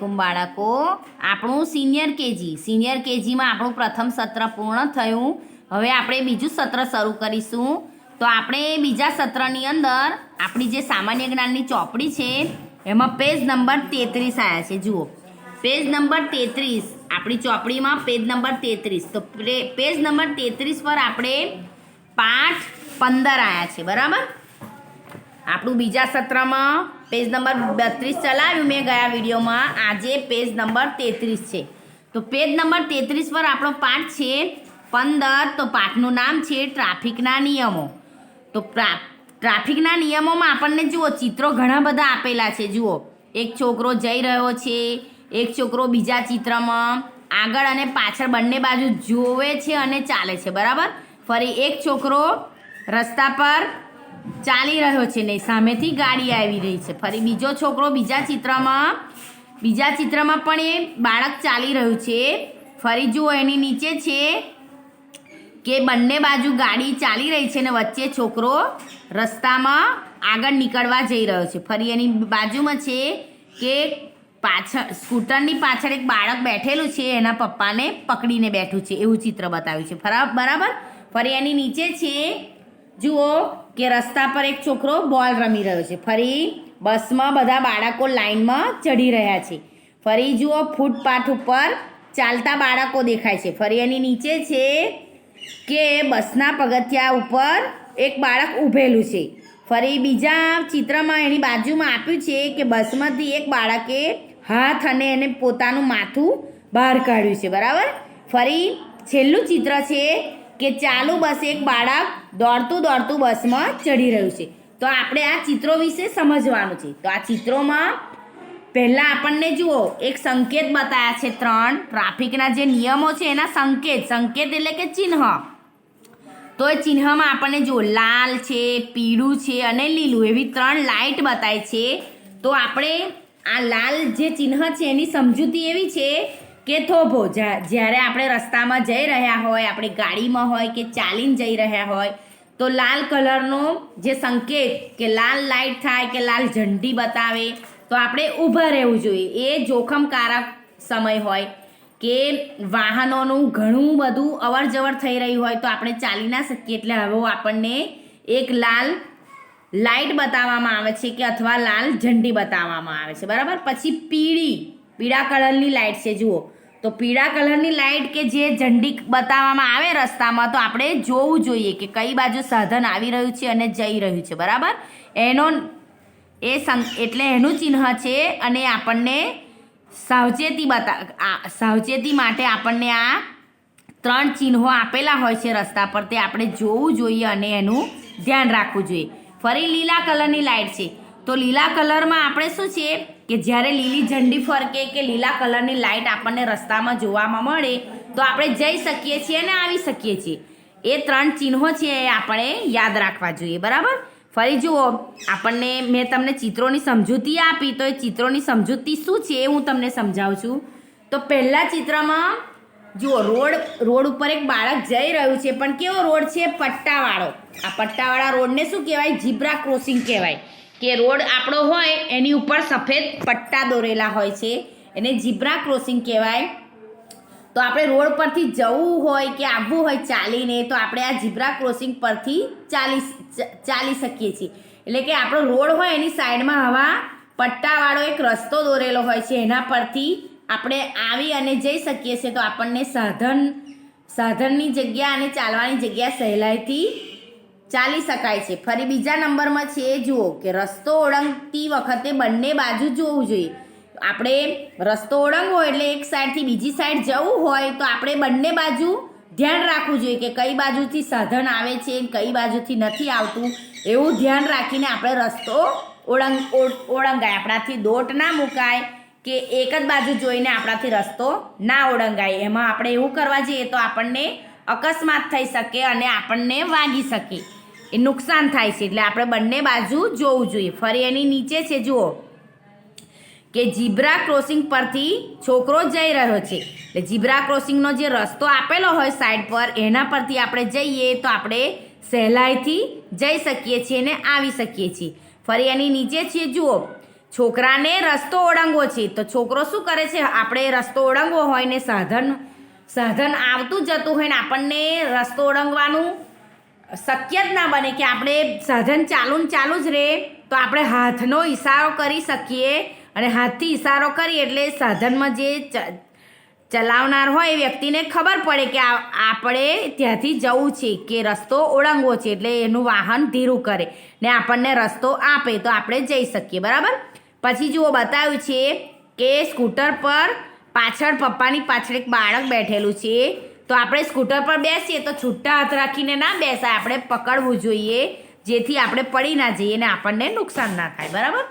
વાલેકુમ બાળકો. આપણું senior KG. Senior કેજીમાં આપણું પ્રથમ સત્ર પૂર્ણ થયું. હવે આપણે બીજું સત્ર શરૂ કરીશું. તો આપણે બીજા સત્રની અંદર આપણી જે સામાન્ય જ્ઞાનની ચોપડી છે, એમાં પેજ નંબર તેત્રીસ આવ્યા છે. જુઓ. પેજ નંબર તેત્રીસ. આપણી ચોપડીમાં પેજ નંબર તેત્રીસ. તો પેજ નંબર તેત્રીસ પર આપણે પાઠ પંદર આવ્યા છે. બરાબર? આપણું બીજા સત્રમાં પેજ નંબર બત્રીસ ચલાવ્યું મેં ગયા વિડીયોમાં. આજે પેજ નંબર તેત્રીસ છે. તો પેજ નંબર તેત્રીસ પર આપણો પાઠ છે પંદર. તો પાઠનું નામ છે ટ્રાફિકના નિયમો. તો ટ્રાફિકના નિયમોમાં આપણને જુઓ, ચિત્રો ઘણા બધા આપેલા છે. જુઓ, એક છોકરો જઈ રહ્યો છે, એક છોકરો બીજા ચિત્રમાં. આગળ અને પાછળ બંને બાજુ જોવે છે અને ચાલે છે. બરાબર? ફરી એક છોકરો રસ્તા પર ચાલી રહ્યો છે ને, સામેથી ગાડી આવી રહી છે. ફરી બીજો છોકરો બીજા ચિત્રમાં બીજા ચિત્રમાં પણ એ બાળક ચાલી રહ્યું છે. ફરી જુઓ, એની નીચે છે કે બંને બાજુ ગાડી ચાલી રહી છે ને, વચ્ચે છોકરો રસ્તામાં આગળ નીકળવા જઈ રહ્યો છે. ફરી એની બાજુમાં છે કે પાછળ, સ્કૂટરની પાછળ એક બાળક બેઠેલું છે, એના પપ્પાને પકડીને બેઠું છે. એવું ચિત્ર બતાવ્યું છે. બરાબર? ફરી એની નીચે છે જુઓ કે રસ્તા પર એક છોકરો બોલ રમી રહ્યો છે. ફરી બસમાં બધા બાળકો લાઈનમાં ચડી રહ્યા છે. ફરી જુઓ ફૂટપાથ ઉપર ચાલતા બાળકો દેખાય છે. ફરી એની નીચે છે કે બસના પગથિયા ઉપર એક બાળક ઊભેલું છે. ફરી બીજા ચિત્રમાં એની બાજુમાં આપ્યું છે કે બસમાંથી એક બાળકે હાથ અને એને પોતાનું માથું બહાર કાઢ્યું છે. બરાબર? ફરી છેલ્લું ચિત્ર છે કે ચાલુ બસ એક બાળક દોડતું દોડતું બસમાં ચડી રહ્યું છે. તો આપણે આ ચિત્રો વિશે સમજવાનું છે. તો આ ચિત્રોમાં પહેલાં આપણને જુઓ, એક સંકેત બતાવ્યા છે ત્રણ. ટ્રાફિકના જે નિયમો છે એના સંકેત. સંકેત એટલે કે ચિહ્ન. તો એ ચિહ્નમાં આપણને જુઓ, લાલ છે, પીળું છે અને લીલું. એવી ત્રણ લાઇટ બતાય છે. તો આપણે આ લાલ જે ચિહ્ન છે એની સમજૂતી એવી છે કે થોભો જ્યા- જ્યારે આપણે રસ્તામાં જઈ રહ્યા હોય, આપણી ગાડીમાં હોય કે ચાલીને જઈ રહ્યા હોય, તો લાલ કલરનો જે સંકેત કે લાલ લાઇટ થાય કે લાલ ઝંડી બતાવે, તો આપણે ઊભા રહેવું જોઈએ. એ જોખમકારક સમય હોય કે વાહનોનું ઘણું બધું અવર જવર થઈ રહ્યું હોય તો આપણે ચાલી ના શકીએ. એટલે હવે આપણને એક લાલ લાઇટ બતાવવામાં આવે છે કે અથવા લાલ ઝંડી બતાવવામાં આવે છે. બરાબર? પછી પીળી, પીળા કલરની લાઇટ છે. જુઓ. તો પીળા કલરની લાઇટ કે જે ઝંડી બતાવવામાં આવે રસ્તામાં, તો આપણે જોવું જોઈએ કે કઈ બાજુ સાધન આવી રહ્યું છે અને જઈ રહ્યું છે, બરાબર? એનો એ સં એટલે એનું ચિહ્ન છે અને આપણને સાવચેતી બતા સાવચેતી માટે આપણને આ ત્રણ ચિહ્નો આપેલા હોય છે રસ્તા પર, તે આપણે જોવું જોઈએ અને એનું ધ્યાન રાખવું જોઈએ. ફરી લીલા કલરની લાઇટ છે. તો લીલા કલરમાં આપણે શું છે? કે જ્યારે લીલી ઝંડી ફરકે કે લીલા કલરની લાઇટ આપણને રસ્તામાં જોવામાં મળે, તો આપણે જઈ શકીએ છીએ અને આવી શકીએ છીએ. એ ત્રણ ચિહ્નો છે એ આપણે યાદ રાખવા જોઈએ, બરાબર? ફરી જુઓ, આપણને મેં તમને ચિત્રોની સમજૂતી આપી, તો એ ચિત્રોની સમજૂતી શું છે એ હું તમને સમજાવું છું. તો પહેલાં ચિત્રમાં, જુઓ, રોડ રોડ ઉપર એક બાળક જઈ રહ્યું છે, પણ કેવો રોડ છે? પટ્ટાવાળો. આ પટ્ટાવાળા રોડને શું કહેવાય? જીબ્રા ક્રોસિંગ કહેવાય. કે રોડ આપણો હોય, એની ઉપર સફેદ પટ્ટા દોરેલા હોય છે. એને જીબ્રા ક્રોસિંગ કહેવાય. તો આપણે રોડ પરથી જવું હોય કે આવવું હોય ચાલીને, તો આપણે આ ઝીબ્રા ક્રોસિંગ પરથી ચાલી ચાલી શકીએ છીએ. એટલે કે આપણો રોડ હોય, એની સાઈડમાં હવા પટ્ટાવાળો એક રસ્તો દોરેલો હોય છે. એના પરથી આપણે આવી અને જઈ શકીએ છીએ. તો આપણને સાધન, સાધનની જગ્યા અને ચાલવાની જગ્યા સહેલાઈથી ચાલી શકાય છે. ફરી બીજા નંબરમાં છે એ જુઓ કે રસ્તો ઓળંગતી વખતે બંને બાજુ જોવું જોઈએ. આપણે રસ્તો ઓળંગવો એટલે એક સાઈડથી બીજી સાઈડ જવું હોય તો આપણે બંને બાજુ ધ્યાન રાખવું જોઈએ કે કઈ બાજુથી સાધન આવે છે કઈ બાજુથી નથી આવતું. એવું ધ્યાન રાખીને આપણે રસ્તો ઓળંગ ઓળંગાય. આપણાથી દોટ ના મુકાય કે એક જ બાજુ જોઈને આપણાથી રસ્તો ના ઓળંગાય. એમાં આપણે એવું કરવા જઈએ તો આપણને અકસ્માત થઈ શકે અને આપણને વાગી શકે. એ નુકસાન થાય છે. એટલે આપણે બંને બાજુ જોવું જોઈએ. ફરી એની નીચે છે, જુઓ. કે જીબ્રા ક્રોસિંગ પરથી છોકરો જઈ રહ્યો છે. એટલે જીબ્રા ક્રોસિંગનો જે રસ્તો આપેલો હોય સાઈડ પર, એના પરથી આપણે જઈએ તો આપણે સહેલાઈથી જઈ શકીએ છીએ અને આવી શકીએ છીએ. ફરી એની નીચે છે, જુઓ. છોકરાને રસ્તો ઓળંગવો છે. તો છોકરો શું કરે છે? આપણે રસ્તો ઓળંગવો હોય ને સાધન સાધન આવતું જતું હોય ને આપણને રસ્તો ઓળંગવાનું શક્ય જ ના બને કે આપણે સાધન ચાલુ ને ચાલુ જ રહે તો આપણે હાથનો ઇશારો કરી શકીએ અને હાથથી ઈશારો કરીએ એટલે સાધનમાં જે ચલાવનાર હોય એ વ્યક્તિને ખબર પડે કે આપણે ત્યાંથી જવું છે કે રસ્તો ઓળંગવો છે એટલે એનું વાહન ધીરું કરે ને આપણને રસ્તો આપે તો આપણે જઈ શકીએ, બરાબર? પછી જુઓ, બતાવ્યું છે કે સ્કૂટર પર પાછળ પપ્પાની પાછળ એક બાળક બેઠેલું છે તો આપણે સ્કૂટર પર બેસીએ તો છૂટા હાથ રાખીને ના બેસાય. આપણે પકડવું જોઈએ, જેથી આપણે પડી ના જઈએ ને આપણને નુકસાન ના થાય. બરાબર?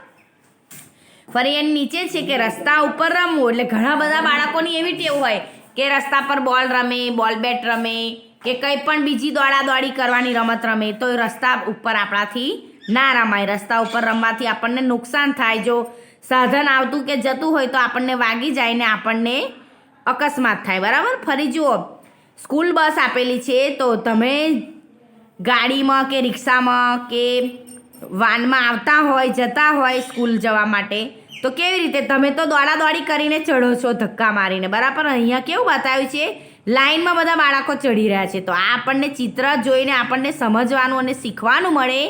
ફરી એની નીચે છે કે રસ્તા ઉપર રમવું, એટલે ઘણા બધા બાળકોની એવી ટેવ હોય કે રસ્તા પર બોલ રમે, બોલ બેટ રમે, કે કંઈ પણ બીજી દોડા દોડી કરવાની રમત રમે, તો એ રસ્તા ઉપર આપણાથી ના રમાય. રસ્તા ઉપર રમવાથી આપણને નુકસાન થાય. જો સાધન આવતું કે જતું હોય તો આપણને વાગી જાય ને આપણને અકસ્માત થાય. બરાબર? ફરી જુઓ. સ્કૂલ બસ આપેલી છે, તો તમે ગાડીમાં કે રિક્ષામાં કે વાનમાં આવતા હોય, જતા હોય સ્કૂલ જવા માટે, તો કેવી રીતે? તમે તો દોડા દોડી કરીને ચઢો છો ધક્કા મારીને, બરાબર? અહીંયા કેવું બતાવ્યું છે લાઇનમાં બધા બાળકો ચડી રહ્યા છે, તો આ આપણને ચિત્ર જોઈને આપણને સમજવાનું અને શીખવાનું મળે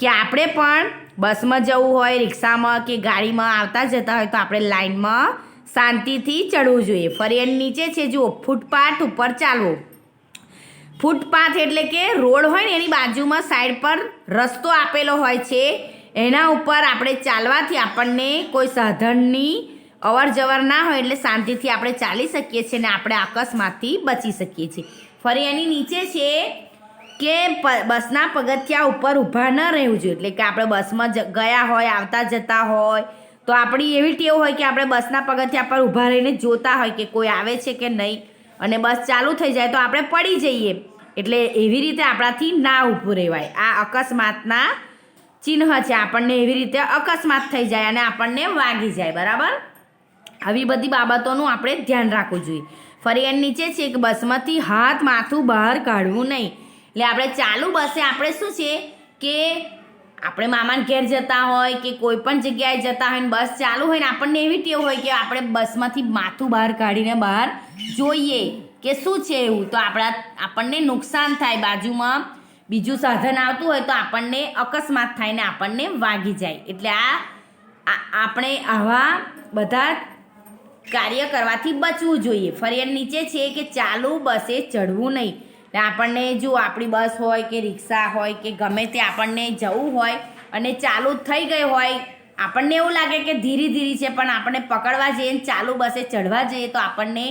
કે આપણે પણ બસમાં જવું હોય, રિક્ષામાં કે ગાડીમાં આવતા જતા હોય, તો આપણે લાઈનમાં શાંતિથી ચડવું જોઈએ. ફરી એની નીચે છે, જુઓ, ફૂટપાથ ઉપર ચાલવું ફૂટપાથ એટલે કે રોડ હોય ને, એની બાજુમાં સાઈડ પર રસ્તો આપેલો હોય છે. એના ઉપર આપણે ચાલવાથી આપણને કોઈ સાધનની અવર જવર ના હોય એટલે શાંતિથી આપણે ચાલી શકીએ છીએ ને આપણે અકસ્માતથી બચી શકીએ છીએ. ફરી એની નીચે છે કે બસના પગથિયા ઉપર ઊભા ન રહેવું જોઈએ. એટલે કે આપણે બસમાં ગયા હોય, આવતા જતા હોય તો આપણી એવી ટેવ હોય કે આપણે બસના પગથિયા પર ઊભા રહીને જોતા હોય કે કોઈ આવે છે કે નહીં. અને બસ ચાલુ થઈ જાય તો આપણે પડી જઈએ. એટલે એવી રીતે આપણાથી ના ઊભું રહેવાય. આ અકસ્માતના ચિહ્ન છે. આપણને એવી રીતે અકસ્માત થઈ જાય અને આપણને વાગી જાય. બરાબર? આવી બધી બાબતોનું આપણે ધ્યાન રાખવું જોઈએ. ફરી એની નીચે છે કે બસમાંથી હાથ માથું બહાર કાઢવું નહીં. એટલે આપણે ચાલુ બસે આપણે શું છે કે આપણે મામાને ઘેર જતા હોય કે કોઈ પણ જગ્યાએ જતા હોય ને બસ ચાલુ હોય ને આપણને એવી ટેવ હોય કે આપણે બસમાંથી માથું બહાર કાઢીને બહાર જોઈએ કે શું છે એવું? તો આપણા આપણને નુકસાન થાય બાજુમાં બીજું સાધન આવતું હોય તો આપણને અકસ્માત થાય ને આપણને વાગી જાય. એટલે આ આપણે આવા બધા કાર્ય કરવાથી બચવું જોઈએ. ફરિયાદ નીચે છે કે ચાલુ બસે ચડવું નહીં. આપણને જો આપણી બસ હોય કે રિક્ષા હોય કે ગમે તે આપણને જવું હોય અને ચાલુ થઈ ગઈ હોય, આપણને એવું લાગે કે ધીરે ધીરે છે, પણ આપણે પકડવા જઈએ ને ચાલુ બસે ચડવા જઈએ તો આપણને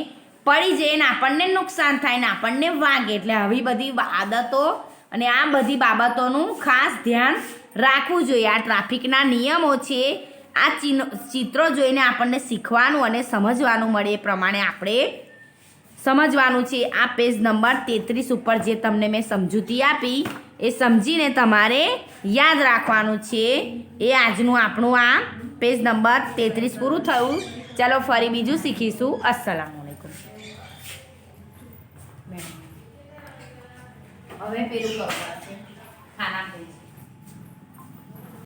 પડી જઈએ ને આપણને નુકસાન થાય ને આપણને વાગે. એટલે આવી બધી આદતો અને આ બધી બાબતોનું ખાસ ધ્યાન રાખવું જોઈએ. આ ટ્રાફિકના નિયમો છે, આ ચિત્રો જોઈને આપણને શીખવાનું અને સમજવાનું મળે એ પ્રમાણે આપણે સમજવાનું છે આ પેજ નંબર તેત્રીસ ઉપર જે તમને મેં સમજૂતી આપી, એ સમજીને તમારે યાદ રાખવાનું છે. એ આજનું આપણું આ પેજ નંબર તેત્રીસ પૂરું થયું. ચાલો ફરી બીજું શીખીશું. અસલામ હવે પેલું ખાના પેજ.